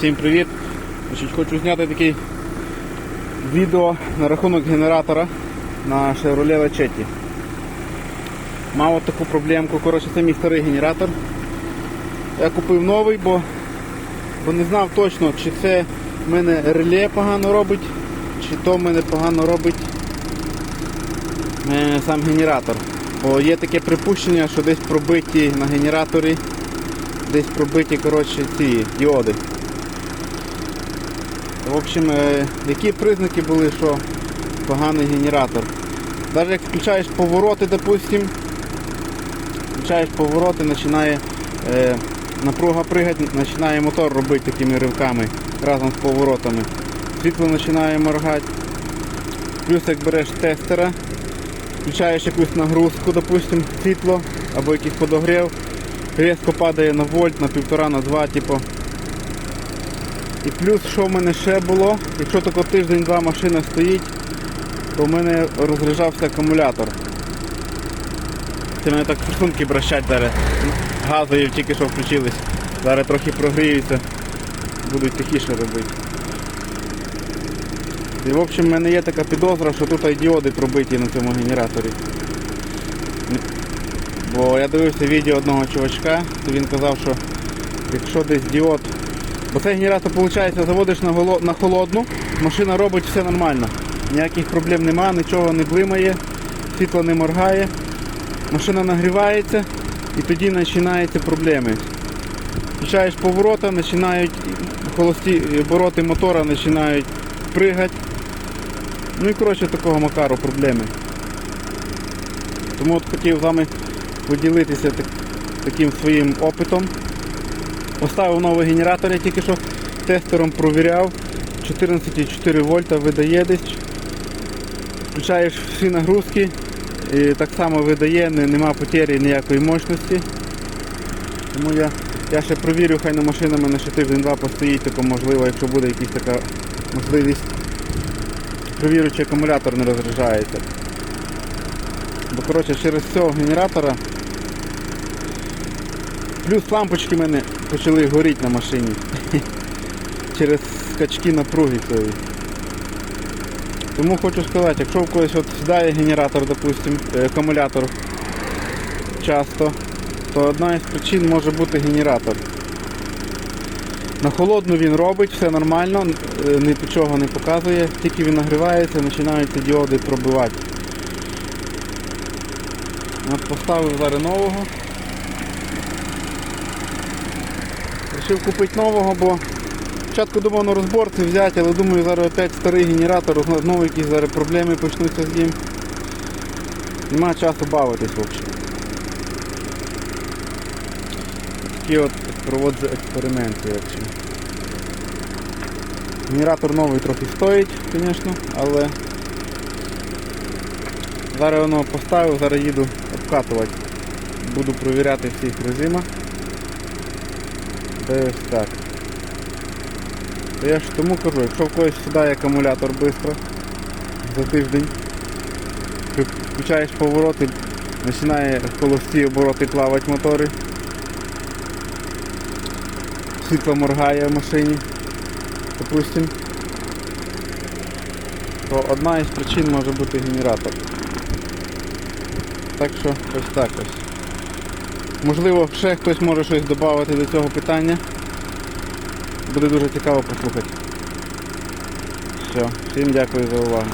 Всім привіт! Значить, хочу зняти таке відео на рахунок генератора на Chevrolet Lachetti. Мав от таку проблемку, коротше, це мій старий генератор. Я купив новий, бо, бо не знав точно, чи це в мене реле погано робить, чи то в мене погано робить е, сам генератор. Бо є таке припущення, що десь пробиті на генераторі, десь пробиті коротше, ці діоди. В общем, е, які признаки були, що поганий генератор? Навіть як включаєш повороти, допустим, включаєш повороти, починає е, напруга пригати, починає мотор робити такими ривками разом з поворотами. Світло починає моргати. Плюс як береш тестера, включаєш якусь нагрузку, допустим, світло або якийсь подогрів, різко падає на вольт, на півтора, на два, типу. І плюс, що в мене ще було, якщо тільки тиждень-два машина стоїть, то в мене розряджався акумулятор. Це мене так форсунки бращать зараз. Газові тільки що включились. Зараз трохи прогріються, будуть тихіше робити. І в общем в мене є така підозра, що тут і діоди пробиті на цьому генераторі. Бо я дивився відео одного чувачка, то він казав, що якщо десь діод Бо цей генератор, виходить, заводиш на, на холодну, машина робить все нормально. Ніяких проблем немає, нічого не блимає, світло не моргає, машина нагрівається і тоді починаються проблеми. Включаєш поворота, починають холості обороти мотора починають пригати. Ну і коротше такого макару проблеми. Тому от хотів з вами поділитися так- таким своїм опитом. Поставив новий генератор, я тільки що тестером провіряв. 14,4 вольта видає десь. Включаєш всі нагрузки і так само видає, не- нема потері ніякої мощності. Тому я, я ще провірю, хай на машина мене ще тиждень-два постоїть, тако можливо, якщо буде якась така можливість. Провірю, чи акумулятор не розряджається. Бо коротше через цього генератора Плюс лампочки в мене почали горіти на машині. Через скачки напруги. Тому хочу сказати, якщо в когось от сідає генератор, допустим, е, акумулятор часто, то одна із причин може бути генератор. На холодну він робить, все нормально, е, ні по чого не показує, тільки він нагрівається, починаються діоди пробивати. От поставив зараз нового. Рішив купити нового, бо спочатку думав на розборці взяти, але думаю, зараз опять старий генератор, знову якісь зараз проблеми почнуться з ним. Нема часу бавитись в общем. Такі от проводжу експерименти. В. Генератор новий трохи стоїть, звісно, але зараз воно поставив, зараз їду обкатувати. Буду провіряти всіх режимах. Та й ось так. То я ж тому кажу, якщо в когось сідає акумулятор швидко, за тиждень, ти включаєш повороти, починає холості обороти плавати мотори, світло моргає в машині, допустим, то одна із причин може бути генератор. Так що ось так ось. Можливо, ще хтось може щось додати до цього питання. Буде дуже цікаво послухати. Все, всім дякую за увагу.